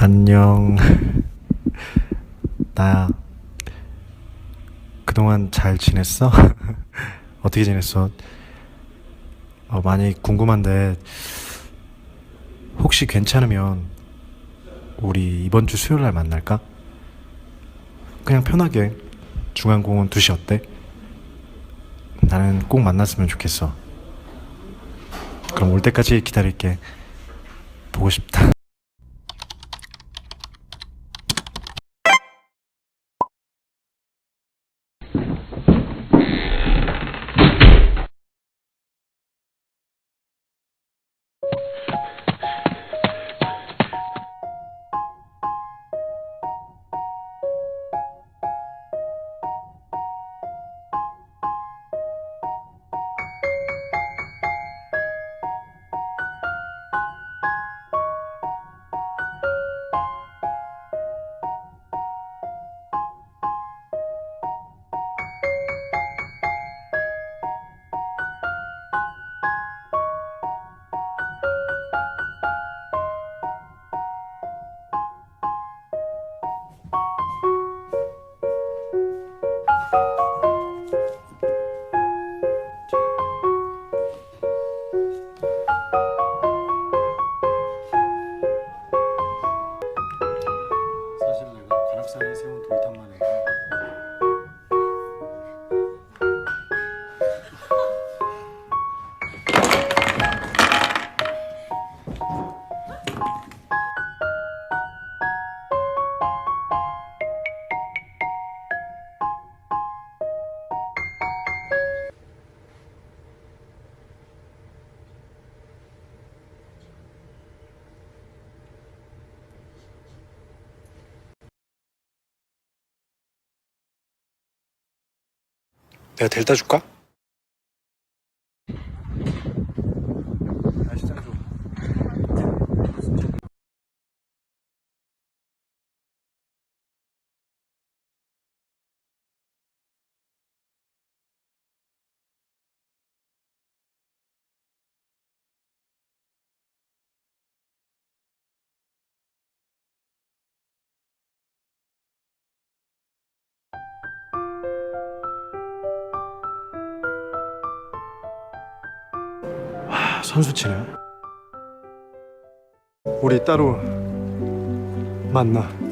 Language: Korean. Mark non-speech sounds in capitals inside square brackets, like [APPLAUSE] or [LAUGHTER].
안녕. [LAUGHS] 나 그동안 잘 지냈어? [LAUGHS] 어떻게 지냈어? 어, 많이 궁금한데, 혹시 괜찮으면, 우리 이번 주 수요일 날 만날까? 그냥 편하게, 중앙공원 2시 어때? 나는 꼭 만났으면 좋겠어. 그럼 올 때까지 기다릴게. 보고 싶다. 내가 델타 줄까? 선수치네. 우리 따로 만나.